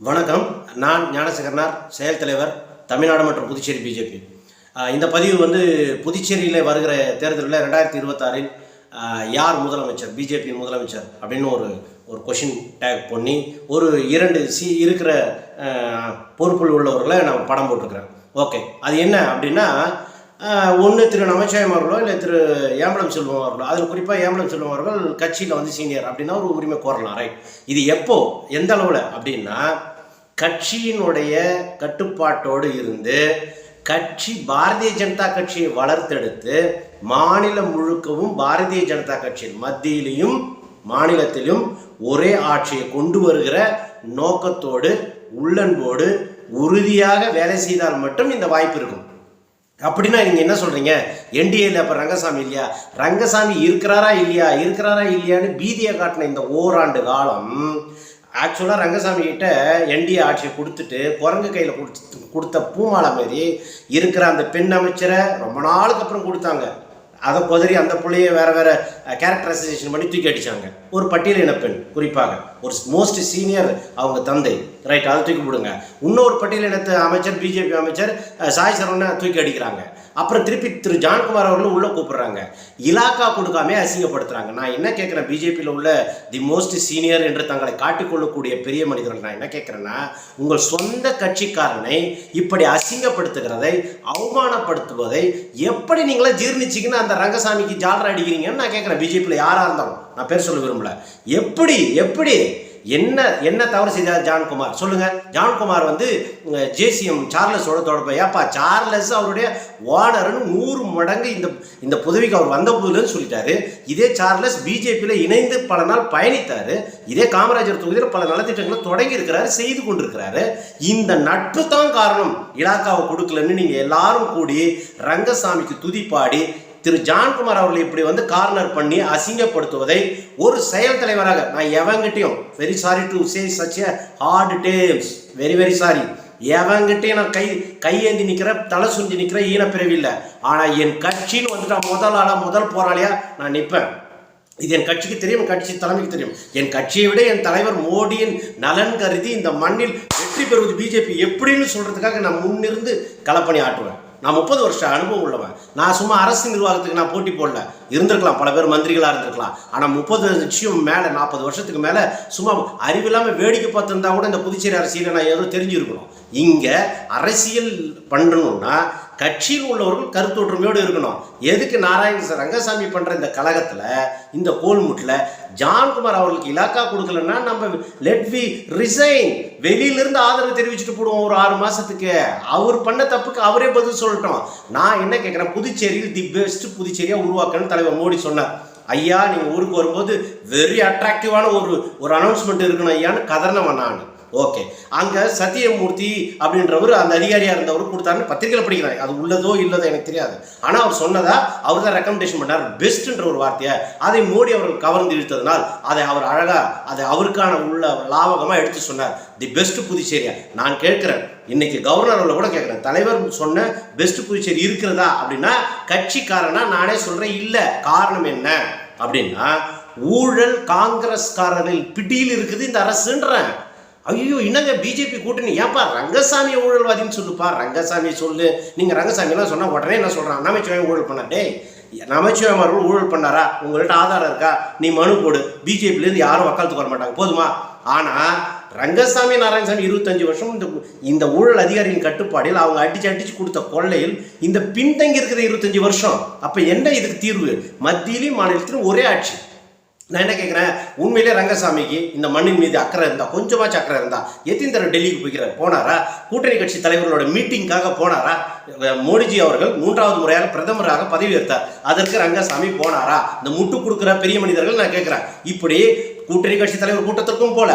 வணக்கம். நான் ஞானசேகரனார் செயல் தலைவர் தமிழ்நாடு மற்றும் புதுச்சேரி பிஜேபி இந்த பதிவு வந்து புதுச்சேரியில் வருகிற தேர்தலில் ரெண்டாயிரத்தி இருபத்தாறில் யார் முதலமைச்சர் பிஜேபி முதலமைச்சர் அப்படின்னு ஒரு ஒரு கொஷின் டேக் பண்ணி ஒரு இரண்டு சி இருக்கிற பொறுப்பில் உள்ளவர்களை நான் படம் போட்டிருக்கிறேன். ஓகே அது என்ன அப்படின்னா ஒன்று திரு நமச்சிவாயம் அவர்களோ இல்லை திரு ஏம்பலம் செல்வம் அவர்களோ அதில் குறிப்பாக ஏம்பலம் செல்வம் அவர்கள் கட்சியில் வந்து சீனியர் அப்படின்னா ஒரு உரிமை கோரலாம் ரைட் இது எப்போ எந்த அளவில்? அப்படின்னா கட்சியினுடைய கட்டுப்பாட்டோடு இருந்து கட்சி பாரதிய ஜனதா கட்சியை வளர்த்தெடுத்து மாநிலம் முழுக்கவும் பாரதிய ஜனதா கட்சியின் மத்தியிலையும் மாநிலத்திலும் ஒரே ஆட்சியை கொண்டு வருகிற நோக்கத்தோடு உள்ளன்போடு உறுதியாக வேலை செய்தால் மட்டும் இந்த வாய்ப்பு இருக்கும். அப்படின்னா நீங்கள் என்ன சொல்கிறீங்க என்டிஏல அப்போ ரங்கசாமி இல்லையா? ரங்கசாமி இருக்கிறாரா இல்லையா? இருக்கிறாரா இல்லையான்னு பீதியை காட்டின இந்த ஓராண்டு காலம் ஆக்சுவலாக ரங்கசாமி கிட்ட என்டிஏ ஆட்சியை கொடுத்துட்டு குரங்கு கையில் கொடுத்து கொடுத்த பூமாலை மாரி இருக்கிற அந்த பெண் அமைச்சரை ரொம்ப நாளுக்கு அப்புறம் கொடுத்தாங்க. அதை குதறி அந்த புள்ளைய வேற வேற கேரக்டரைசேஷன் பண்ணி தூக்கி அடிச்சாங்க. ஒரு பட்டியலின பெண் குறிப்பாக. ஒரு மோஸ்ட் சீனியர் அவங்க தந்தை. ரைட் அதை தூக்கி விடுங்க இன்னொரு பட்டியலினத்து அமைச்சர் பிஜேபி அமைச்சர் சாய் சரவணை தூக்கி அடிக்கிறாங்க. அப்புறம் திருப்பி திரு ஜான்குமார் அவர்களும் உள்ளே கூப்பிடுறாங்க. இலாக்கா கொடுக்காமே அசிங்கப்படுத்துகிறாங்க நான் என்ன கேட்குறேன்? பிஜேபியில் உள்ள தி மோஸ்ட் சீனியர் என்று தங்களை காட்டிக்கொள்ளக்கூடிய பெரிய மனிதர்கள் நான் என்ன கேட்குறேன்னா உங்கள் சொந்த கட்சிக்காரனை இப்படி அசிங்கப்படுத்துகிறதை அவமானப்படுத்துவதை எப்படி நீங்களே ஜீர்ணிச்சிங்கன்னு அந்த ரங்கசாமிக்கு ஜாலரை அடிக்கிறீங்கன்னு நான் கேட்குறேன். பிஜேபியில் யாராக இருந்தாலும். நான் பேர் சொல்ல விரும்பல. எப்படி எப்படி என்ன என்ன தவறு செய்தார் ஜான்குமார்? சொல்லுங்க. ஜான்குமார் வந்து ஜேசிஎம் சார்லஸோட தொடர்பு ஏப்பா? சார்லஸ் அவருடைய ஓனர்னு நூறு மடங்கு இந்த இந்த புதவிக்கு அவர் வந்த போதுலன்னு சொல்லிட்டாரு. இதே சார்லஸ் பிஜேபியில் இணைந்து பல நாள் பயணித்தார். இதே காமராஜர் தொகுதியில் பல நலத்திட்டங்களை தொடங்கி இருக்கிறாரு செய்து கொண்டிருக்கிறாரு. இந்த நட்பு தான் காரணம். இலாக்காவை கொடுக்கலன்னு நீங்கள் எல்லாரும் கூடி ரங்கசாமிக்கு துதிப்பாடி திரு ஜான்குமார் அவர்களை இப்படி வந்து கார்னர் பண்ணி அசிங்கப்படுத்துவதை ஒரு செயல் தலைவராக நான் எவங்கிட்டையும் very sorry to say such a hard times very very sorry எவங்கிட்டையும் நான் கை கையேந்தி நிற்கிற தலை சுஞ்சி நிற்கிறேன் ஈனப்பிறவி இல்லை. ஆனால் என் கட்சின்னு வந்துட்டா முதல் ஆளாக முதல் போராளியா நான் நிற்பேன் இது என் கட்சிக்கு தெரியும் கட்சி தலைமைக்கு தெரியும். என் கட்சியை விட என் தலைவர் மோடியின் நலன் கருதி இந்த மண்ணில் வெற்றி பெறுவது பிஜேபி எப்படின்னு சொல்றதுக்காக நான் முன்னிருந்து களப்பணி ஆட்டுவேன் நான் முப்பது வருஷம் அனுபவம் உள்ளவன். நான் சும்மா அரசு நிர்வாகத்துக்கு நான் போட்டி போடல. இருந்திருக்கலாம் பல பேர் மந்திரிகளாக இருந்திருக்கலாம். ஆனால் முப்பது நிச்சயம் மேலே நாற்பது வருஷத்துக்கு மேலே சும்மா அறிவில்லாமல் வேடிக்கை பார்த்துருந்தா கூட இந்த புதுச்சேரி அரசியலை நான் ஏதோ தெரிஞ்சிருக்கணும். இங்கே அரசியல் பண்ணணும்னா கட்சியில் உள்ளவர்கள் கருத்தொற்றுமையோடு இருக்கணும். எதுக்கு நாராயண ரங்கசாமி பண்ணுற இந்த கழகத்தில் இந்த கோல்முட்டில் ஜான்குமார் அவர்களுக்கு இலாக்கா கொடுக்கலன்னா நம்ம லெட் வி ரிசைன் வெளியிலிருந்து ஆதரவு தெரிவிச்சுட்டு போடுவோம் ஒரு ஆறு மாதத்துக்கு அவர் பண்ண தப்புக்கு அவரே பதில் சொல்லட்டும். நான் என்ன கேட்குறேன் புதுச்சேரியில் தி பெஸ்ட் புதுச்சேரியாக உருவாக்கணும்னு தலைவர் மோடி சொன்னார். ஐயா நீங்கள் ஊருக்கு வரும்போது வெரி அட்ராக்டிவான ஒரு ஒரு அனௌன்ஸ்மெண்ட் இருக்கணும் ஐயான்னு கதறினவன் நான். ஓகே. அங்கே சத்தியமூர்த்தி அப்படின்றவர் அந்த அதிகாரியாக இருந்தவர் கொடுத்தாருன்னு பத்திரிகையில் படிக்கிறாங்க அது உள்ளதோ இல்லதோ எனக்கு தெரியாது. ஆனால் அவர் சொன்னதா அவர் தான் ரெக்கமெண்டேஷன் பண்ணார். பெஸ்ட்ன்ற ஒரு வார்த்தையை அதை மோடி அவர்கள் கவர்ந்து இழுத்ததுனால் அதை அவர் அழகாக அதை அவருக்கான உள்ள லாபகமாக எடுத்து சொன்னார். தி பெஸ்ட் புதுச்சேரியா. நான் கேட்குறேன். இன்னைக்கு கவர்னரில் கூட கேட்குறேன். தலைவர் சொன்ன பெஸ்ட் புதுச்சேரி இருக்கிறதா அப்படின்னா கட்சிக்காரனா நானே சொல்கிறேன் இல்லை. காரணம் என்ன? அப்படின்னா ஊழல் காங்கிரஸ்காரரில் பிடியில் இருக்குது இந்த அரசுன்றேன். ஐயோ என்னங்க பிஜேபி கூட்டணி? ஏப்பா ரங்கசாமி ஊழல்வாதின்னு சொல்லுப்பா ரங்கசாமி சொல்லு. நீங்கள் ரங்கசாமிலாம் சொன்னால் உடனே என்ன சொல்கிறான் நமச்சிவாயம் ஊழல் பண்ணா டேய் நமச்சிவாயம் அவர்கள் ஊழல் பண்ணாரா? உங்கள்கிட்ட ஆதாரம் இருக்கா? நீ மனு போடு. பிஜேபிலேருந்து யாரும் வக்காலத்துக்கு வர மாட்டாங்க. போதுமா? ஆனால் ரங்கசாமி நாராயணசாமி இருபத்தஞ்சு வருஷம் இந்த இந்த ஊழல் அதிகாரியின் கட்டுப்பாடில் அவங்க அடிச்சு அடிச்சு கொடுத்த கொள்ளையில் இந்த பின்தங்கி இருக்கிற இருபத்தஞ்சு வருஷம். அப்போ என்ன இதுக்கு தீர்வு? மத்தியிலையும் மாநிலத்திலும் ஒரே ஆட்சி. நான் என்ன கேட்குறேன் உண்மையிலே ரங்கசாமிக்கு இந்த மண்ணின் மீது அக்கறை இருந்தா கொஞ்சமாச்சும் அக்கறை இருந்தா எத்தனை தடவை டெல்லிக்கு போய்க்கிறார் போனாரா? கூட்டணி கட்சி தலைவர்களோட மீட்டிங்காக போனாரா? மோடிஜி அவர்கள் மூன்றாவது முறையாக பிரதமராக பதவி ஏற்றார் அதற்கு ரங்கசாமி போனாரா? இந்த முட்டு கொடுக்குற பெரிய மனிதர்கள் நான் கேட்குறேன் இப்படி கூட்டணி கட்சி தலைவர் கூட்டத்திற்கும் போல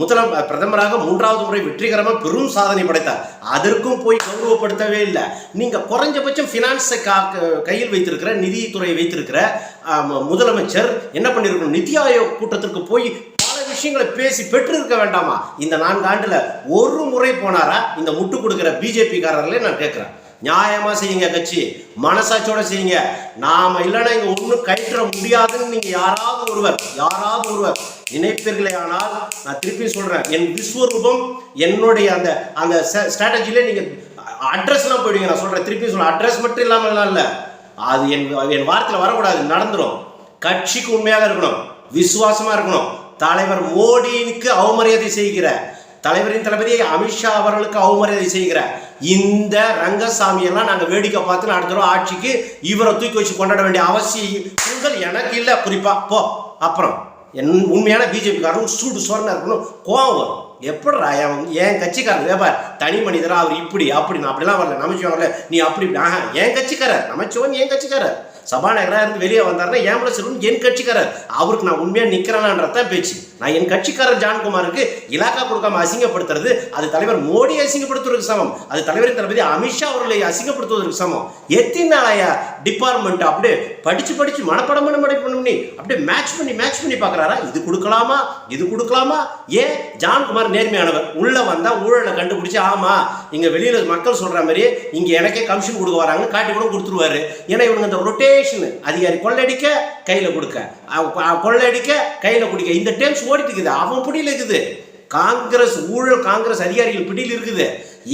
முதலாம் பிரதமராக மூன்றாவது முறை வெற்றிகரமாக பெரும் சாதனை படைத்தார். அதற்கும் போய் கௌரவப்படுத்தவே இல்லை. நீங்கள் குறைஞ்சபட்சம் ஃபினான்ஸை கா கையில் வைத்திருக்கிற நிதித்துறையை வைத்திருக்கிற முதலமைச்சர் என்ன பண்ணியிருக்கணும் நிதி ஆயோக் கூட்டத்திற்கு போய் பல விஷயங்களை பேசி பெற்றிருக்க வேண்டாமா? இந்த நான்கு ஆண்டில் ஒரு முறை போனாரா? இந்த முட்டு கொடுக்குற பிஜேபிக்காரர்களே நான் கேட்குறேன். நியாயமா செய்யுங்க கட்சி. மனசாட்சியோட செய்யுங்க. நாம இல்லைன்னா இங்க ஒன்றும் கயிற்ற முடியாதுன்னு நீங்க யாராவது ஒருவர் யாராவது ஒருவர் நினைப்பீர்களே ஆனால் நான் திருப்பி சொல்றேன். என் விஸ்வரூபம் என்னுடைய அந்த அந்த ஸ்ட்ராட்டஜில நீங்க அட்ரஸ்லாம் போயிடுவீங்க. நான் சொல்றேன் திருப்பி சொல்றேன். அட்ரஸ் மட்டும் இல்லாமலாம் இல்லை. அது என் என் வார்த்தையில் வரக்கூடாது. நடந்துடும் கட்சிக்கு உண்மையாக இருக்கணும். விசுவாசமாக இருக்கணும். தலைவர் மோடினுக்கு அவமரியாதை செய்கிற தலைவரின் தளபதி அமித்ஷா அவர்களுக்கு அவமரியாதை செய்கிற இந்த ரங்கசாமியெல்லாம் நாங்கள் வேடிக்கை பார்த்து நடத்துறோம். ஆட்சிக்கு இவரை தூக்கி வச்சு கொண்டாட வேண்டிய அவசியம் எனக்கு இல்லை. குறிப்பாக போ. அப்புறம் என் உண்மையான பிஜேபிக்காரன் சூடு சோரனா இருக்கணும். கோவம் வரும். எப்படிடா என் என் கட்சிக்காரன் வேப்பார் தனி மனிதரா அவர் இப்படி அப்படி நான் அப்படிலாம் வரல நமச்சிவாங்கல்ல நீ அப்படி ஆஹ் ஆஹா என் கட்சிக்காரர் நமச்சிவன் என் கட்சிக்காரர். சபாநாயகராக இருந்து வெளியே வந்தாருன்னா ஏன் கூட சிறுவன் என் கட்சிக்காரர். அவருக்கு நான் உண்மையாக நிற்கிறேனான்றதான் பேச்சு. நான் என் கட்சிக்காரர் ஜான்குமாருக்கு இலாக்கா கொடுக்காம அசிங்கப்படுத்துறது அது தலைவர் மோடி அசிங்கப்படுத்துவதற்கு சமம். அது தலைவரின் தளபதி அமித்ஷா அவர்களை அசிங்கப்படுத்துவதற்கு சமம். எத்தனை நாளையா டிபார்ட்மெண்ட் அப்படியே படிச்சு படிச்சு மனப்படம் பண்ண மடை பண்ணி அப்படியே மேட்ச் பண்ணி மேட்ச் பண்ணி பார்க்குறாரா? இது கொடுக்கலாமா? இது கொடுக்கலாமா? ஏன் ஜான்குமார் நேர்மையானவர். உள்ள வந்தா ஊழலை கண்டுபிடிச்சு ஆமா இங்க வெளியில மக்கள் சொல்ற மாதிரி இங்க எனக்கே கமிஷன் கொடுக்க வராங்க காட்டி கூட கொடுத்துருவாரு. ஏன்னா இவங்க இந்த ரொட்டேஷன் அதிகாரி கொள்ளடிக்க கையில கொடுக்க. கொள்ளடிக்க கையில குடிக்க. இந்த டேம்ஸ் ஓடிட்டு இருக்குது அவன் பிடியில் இருக்குது. காங்கிரஸ் ஊழல் காங்கிரஸ் அதிகாரிகள் பிடியில் இருக்குது.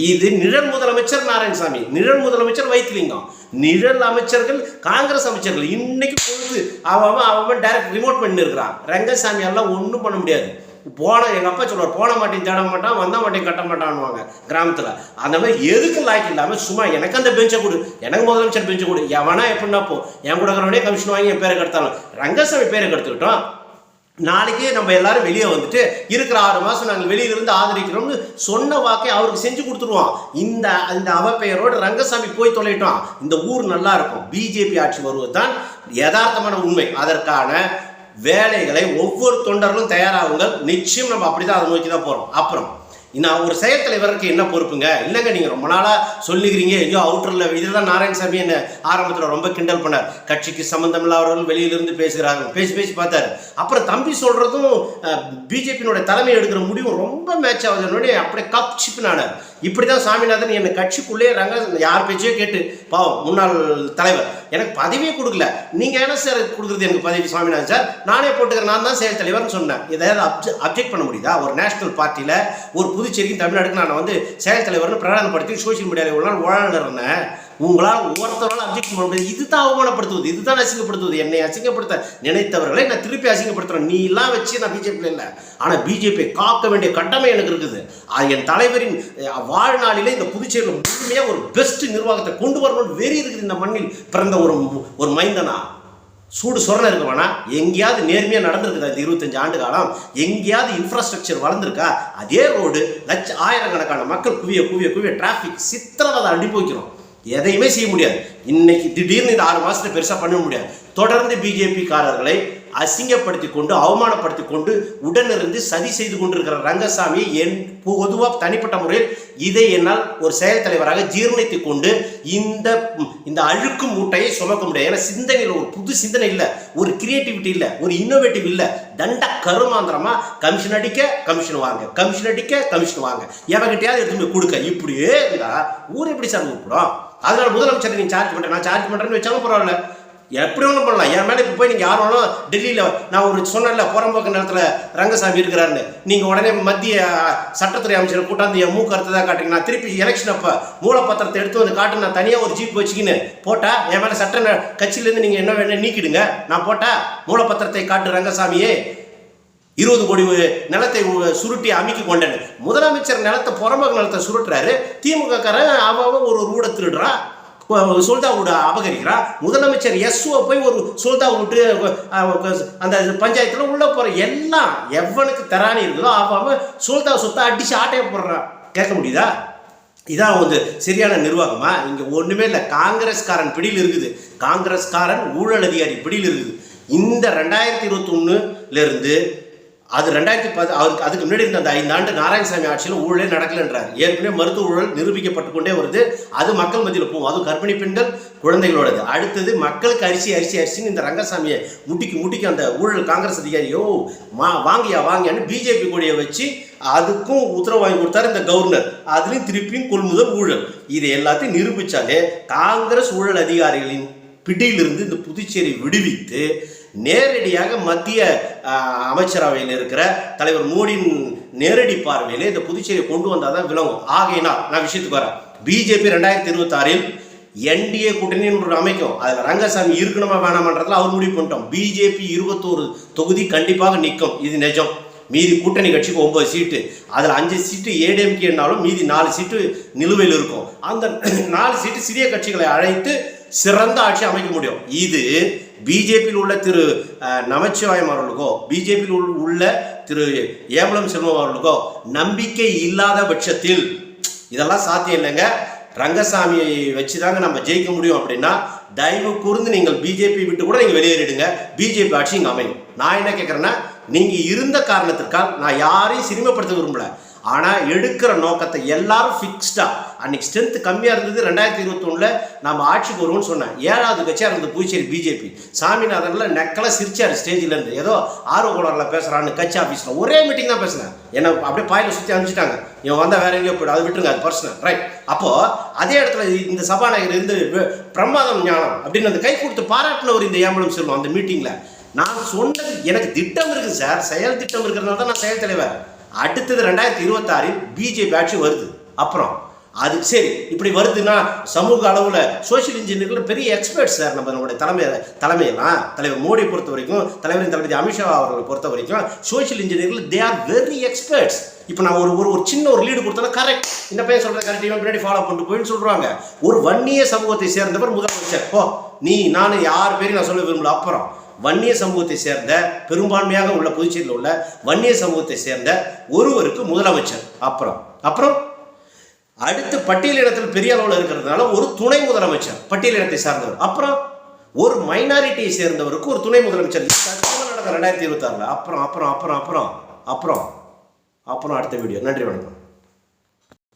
இது நிழல் முதலமைச்சர் நாராயணசாமி நிழல் முதலமைச்சர் வைத்திலிங்கம். நிழல் அமைச்சர்கள் காங்கிரஸ் அமைச்சர்கள். இன்னைக்கு பொழுது அவன் அவன் அவன் டைரக்ட் ரிமோட் பண்ணி இருக்கிறான் ரங்கசாமி எல்லாம் ஒன்றும் பண்ண முடியாது. போன எங்கள் அப்பா சொல்லுவார் போன மாட்டேன் தேட மாட்டான் வந்த மாட்டேன் கட்ட மாட்டான்வாங்க கிராமத்தில். அந்த மாதிரி எதுக்கு லாய்க்கு இல்லாமல் சும்மா எனக்கு அந்த பெஞ்சை கொடு எனக்கு முதலமைச்சர் பெஞ்சை கொடு. எவனா எப்படின்னா போ என் கூட இருக்கிறவனே கமிஷன் வாங்கி என் பேரை கெடுத்தாலும். ரங்கசாமி பேரை கெடுத்துக்கிட்டோம். நாளைக்கே நம்ம எல்லாரும் வெளியே வந்துட்டு இருக்கிற ஆறு மாதம் நாங்கள் வெளியிலிருந்து ஆதரிக்கிறோம்னு சொன்ன வாக்கை அவருக்கு செஞ்சு கொடுத்துருவோம். இந்த இந்த அவப்பெயரோடு ரங்கசாமி போய் தொலைட்டோம் இந்த ஊர் நல்லா இருக்கும். பிஜேபி ஆட்சி வருவது தான் யதார்த்தமான உண்மை. அதற்கான வேலைகளை ஒவ்வொரு தொண்டர்களும் தயாராகுங்கள். நிச்சயம் நம்ம அப்படிதான் அதை நோக்கி தான் போகிறோம் அப்புறம் நான் ஒரு செயல் தலைவருக்கு என்ன பொறுப்புங்க? இல்லைங்க நீங்கள் ரொம்ப நாளாக சொல்லிக்கிறீங்க ஐயோ அவுட்டரில் இதுதான் நாராயணசாமி என்ன ஆரம்பத்தில் ரொம்ப கிண்டல் பண்ணார். கட்சிக்கு சம்மந்தம் இல்லாதவர்கள் வெளியிலிருந்து பேசுகிறாங்க பேசி பேசி பார்த்தாரு. அப்புறம் தம்பி சொல்கிறதும் பிஜேபியினுடைய தலைமை எடுக்கிற முடிவும் ரொம்ப மேட்ச் ஆகுதுன்னு அப்படியே கப் சிப்பினானார் இப்படி தான் சாமிநாதன் என்னை கட்சிக்குள்ளே ரங்க யார் பேச்சையோ கேட்டு பாவம் முன்னாள் தலைவர். எனக்கு பதவியே கொடுக்கல. நீங்கள் என்ன சார் கொடுக்குறது எனக்கு பதவி சாமிநாதன் சார்? நானே போட்டுக்கிறேன் நான் தான் செயல் தலைவர்னு சொன்னேன். இதையாவது அப்ஜெ அப்ஜெக்ட் பண்ண முடியுதா? ஒரு நேஷனல் பார்ட்டியில் ஒரு புதுச்சேரிக்கும் தமிழ்நாடுக்கு நான் வந்து செயல் தலைவர்னு பிரகடனப்படுத்தி சோஷியல் மீடியாவில் இவ்வளோ நாள் உழல் உங்களால் ஒவ்வொருத்தரால் அப்ஜெக்ட் பண்ண முடியாது. இதுதான் அவமானப்படுத்துவது இதுதான் அசிங்கப்படுத்துவது. என்னை அசிங்கப்படுத்த நினைத்தவர்களை நான் திருப்பி அசிங்கப்படுத்துறேன். நீ எல்லாம் வச்சு நான் பிஜேபியில் இல்லை. ஆனால் பிஜேபியை காக்க வேண்டிய கடமை எனக்கு இருக்குது. அது என் தலைவரின் வாழ்நாளில் வாழ்நாளிலே இந்த புதுச்சேரியில் முழுமையாக ஒரு பெஸ்ட் நிர்வாகத்தை கொண்டு வரணும்னு வெறி இருக்குது இந்த மண்ணில் பிறந்த ஒரு ஒரு மைந்தனா. சூடு சொரணை இருக்க வேணாம் எங்கேயாவது நேர்மையாக நடந்திருக்குதா இந்த இருபத்தஞ்சு ஆண்டு காலம்? எங்கேயாவது இன்ஃப்ராஸ்ட்ரக்சர் வளர்ந்துருக்கா? அதே ரோடு லட்ச ஆயிரக்கணக்கான மக்கள் குவிய குவிய குவிய டிராஃபிக் சித்திரவதை அனுபவிக்கிறோம். எதையுமே செய்ய முடியாது. இன்னைக்கு திடீர்னு இந்த ஆறு மாசத்துல பெருசா பண்ண முடியாது. தொடர்ந்து பிஜேபி காரர்களை அசிங்கப்படுத்தி கொண்டு அவமானப்படுத்தி கொண்டு உடனிருந்து சதி செய்து கொண்டிருக்கிற ரங்கசாமி என் பொதுவாக தனிப்பட்ட முறையில் இதை என்னால் ஒரு செயல் தலைவராக ஜீர்ணித்து கொண்டு இந்த இந்த அழுக்கு மூட்டையை சுமக்க முடியாது. ஏன்னா சிந்தனையில் ஒரு புது சிந்தனை இல்லை ஒரு கிரியேட்டிவிட்டி இல்லை ஒரு இன்னோவேட்டிவ் இல்லை. தண்ட கருமாந்திரமா கமிஷன் அடிக்க கமிஷன் வாங்க கமிஷன் அடிக்க கமிஷன் வாங்க. எவகிட்டையாவது எடுத்து கொடுக்க. இப்படியே இருந்தா ஊர் எப்படி சார் கூப்பிடும் அதனால முதலமைச்சர் நீங்கள் சார்ஜ் பண்ணுறேன் நான் சார்ஜ் பண்ணுறேன்னு வச்சாலும் பரவாயில்ல. எப்படி ஒன்றும் பண்ணலாம். என் மேலே இப்போ போய் நீங்கள் யார் வேணாலும் டெல்லியில் நான் ஒரு சொன்னேன்ல புறம்போக்கு நேரத்தில் ரங்கசாமி இருக்கிறாருன்னு. நீங்கள் உடனே மத்திய சட்டத்துறை அமைச்சர் கூட்டாந்து என் மூக்கு அறுத்து தான் காட்டுங்க நான் திருப்பி எலெக்ஷன் அப்போ மூலப்பத்திரத்தை எடுத்து வந்து காட்டு நான் தனியாக ஒரு ஜீப் வச்சுக்கின்னு. போட்டா என் மேலே சட்ட கட்சியிலேருந்து நீங்கள் என்ன வேணும் நீக்கிடுங்க. நான் போட்டா மூலப்பத்திரத்தை காட்டு ரங்கசாமியே. இருபது கோடி நிலத்தை சுருட்டி அமுக்கி கொண்டேன் முதலமைச்சர் நிலத்தை புறம்போக்கு நிலத்தை சுருட்டுறாரு. திமுக காரன் அவன் ஒரு ரூட திருடுறா. சுல்தா வீடு அபகரிக்கிறான் முதலமைச்சர் எஸ்ஓ போய் ஒரு சுல்தா விட்டு அந்த பஞ்சாயத்தில் உள்ள போற எல்லாம் எவனுக்கு தராணி இருக்குதோ அவன் சுல்தா சொத்தை அடிச்சு ஆட்டையை போடுறான் கேட்க முடியுதா? இதான் வந்து சரியான நிர்வாகமா? இங்க ஒண்ணுமே இல்லை. காங்கிரஸ்காரன் பிடியில் இருக்குது. காங்கிரஸ்காரன் ஊழல் அதிகாரி பிடியில் இருக்குது. இந்த ரெண்டாயிரத்தி இருபத்தி இருந்து அது ரெண்டாயிரத்தி பத்து அவருக்கு அதுக்கு முன்னாடி இருந்த அந்த ஐந்து ஆண்டு நாராயணசாமி ஆட்சியில் ஊழலே நடக்கலன்றார். ஏற்கனவே மருத்துவ ஊழல் நிரூபிக்கப்பட்டு கொண்டே வருது. அது மக்கள் மத்தியில் போகும். அதுவும் கர்ப்பிணி பெண்கள் குழந்தைகளோடது. அடுத்தது மக்களுக்கு அரிசி அரிசி அரிசின்னு இந்த ரங்கசாமியை முட்டிக்கு முட்டிக்கு அந்த ஊழல் காங்கிரஸ் அதிகாரியோ மா வாங்கியா வாங்கியான்னு பிஜேபி கொடியை வச்சு அதுக்கும் உத்தரவு வாங்கி கொடுத்தாரு இந்த கவர்னர். அதுலேயும் திருப்பியும் கொள்முதல் ஊழல். இதை எல்லாத்தையும் நிரூபிச்சாலே காங்கிரஸ் ஊழல் அதிகாரிகளின் பிடியிலிருந்து இந்த புதுச்சேரி விடுவித்து நேரடியாக மத்திய அமைச்சரவையில் இருக்கிற தலைவர் மோடியின் நேரடி பார்வையிலே இந்த புதுச்சேரியை கொண்டு வந்தால் தான் விளங்கும். ஆகையினால் நான் விஷயத்துக்கு வரேன். பிஜேபி ரெண்டாயிரத்தி இருபத்தாறில் என்டிஏ கூட்டணின்னு ஒரு அமைக்கும். அதில் ரங்கசாமி இருக்கணுமா வேணாமன்றதுல அவர் முடிவு பண்ணிட்டோம். பிஜேபி இருபத்தோரு தொகுதி கண்டிப்பாக நிற்கும். இது நிஜம். மீதி கூட்டணி கட்சிக்கு ஒன்பது சீட்டு. அதில் அஞ்சு சீட்டு ஏடிஎம்கேனாலும் மீதி நாலு சீட்டு நிலுவையில் இருக்கும். அந்த நாலு சீட்டு சிறிய கட்சிகளை அழைத்து சிறந்த ஆட்சி அமைக்க முடியும். இது பிஜேபியில் உள்ள திரு நமச்சிவாயம் அவர்களுக்கோ பிஜேபியில் உள்ள திரு ஏமலம் செல்வம் அவர்களுக்கோ நம்பிக்கை இல்லாத பட்சத்தில் இதெல்லாம் சாத்தியம் இல்லைங்க. ரங்கசாமியை வச்சு தாங்க நம்ம ஜெயிக்க முடியும் அப்படின்னா தயவு கூர்ந்து நீங்கள் பிஜேபி விட்டு கூட நீங்கள் வெளியேறிடுங்க. பிஜேபி ஆட்சி இங்கே அமையும். நான் என்ன கேட்குறேன்னா நீங்கள் இருந்த காரணத்திற்காக நான் யாரையும் சிறுமப்படுத்த விரும்பலை. ஆனால் எடுக்கிற நோக்கத்தை எல்லாரும் ஃபிக்ஸ்டாக அன்னைக்கு ஸ்ட்ரென்த் கம்மியாக இருந்தது ரெண்டாயிரத்தி இருபத்தொன்னில் நம்ம ஆட்சிக்கு வருவோம்னு சொன்னேன். ஏழாவது கட்சியாக இருந்தது புதுச்சேரி பிஜேபி சாமிநாதனில் நெக்கலை சிரிச்சார் ஸ்டேஜிலேருந்து ஏதோ ஆர்வ கோளாறுல பேசுகிறான்னு கட்சி ஆஃபீஸில் ஒரே மீட்டிங் தான் பேசினேன். என்ன அப்படியே பாயில் சுற்றி அனுப்பிச்சிட்டாங்க. இவன் வந்தால் வேற எங்கேயோ போய்டு. அது விட்டுருங்க அது பர்சனல் ரைட் அப்போது அதே இடத்துல இந்த சபாநாயகர் இருந்து பிரமாதம் ஞானம் அப்படின்னு அந்த கை கொடுத்து பாராட்டினவர் இந்த ஏம்பலம் சொல்லுவோம் அந்த மீட்டிங்கில் நான் சொன்னது எனக்கு திட்டம் இருக்குது சார். செயல் திட்டம் இருக்கிறதுனால தான் நான் செயல் தலைவர். அடுத்தது ரெண்டாயிரத்தி இருபத்தாறில் பிஜேபி ஆட்சி வருது. அப்புறம் அது சரி இப்படி வருதுன்னா சமூக அளவில் சோஷியல் இன்ஜினியர்கள் பெரிய எக்ஸ்பர்ட்ஸ் சார் நம்ம நம்மளுடைய தலைமை தலைமையெல்லாம். தலைவர் மோடியை பொறுத்த வரைக்கும் தலைவரின் தளபதி அமித்ஷா அவர்களை பொறுத்த வரைக்கும் சோஷியல் இன்ஜினியர்கள் தே ஆர் வெரி எக்ஸ்பர்ட்ஸ் இப்போ நான் ஒரு ஒரு ஒரு சின்ன ஒரு லீடு கொடுத்தாலும் கரெக்ட் இந்த பையன் சொல்கிற கரெக்ட் இவன் பின்னாடி ஃபாலோ பண்ணிட்டு போயின்னு சொல்கிறாங்க ஒரு வன்னிய சமூகத்தை சேர்ந்தவர் முதலமைச்சர். ஓ நீ நான் யார் பேரையும் நான் சொல்ல விரும்பல. அப்புறம் வன்னிய சமூகத்தை சேர்ந்த பெரும்பான்மையாக உள்ள புதுச்சேரியில் உள்ள வன்னிய சமூகத்தை சேர்ந்த ஒருவருக்கு முதலமைச்சர். அப்புறம் அப்புறம் அடுத்து பட்டியலிடத்தில் பெரிய அளவில் இருக்கிறதுனால ஒரு துணை முதலமைச்சர் பட்டியலிடத்தை சார்ந்தவர். அப்புறம் ஒரு மைனாரிட்டியை சேர்ந்தவருக்கு ஒரு துணை முதலமைச்சர். நடக்கிற ரெண்டாயிரத்தி இருபத்தாறுல. அப்புறம் அப்புறம் அப்புறம் அப்புறம் அப்புறம் அப்புறம் அடுத்த வீடியோ நன்றி வணக்கம்.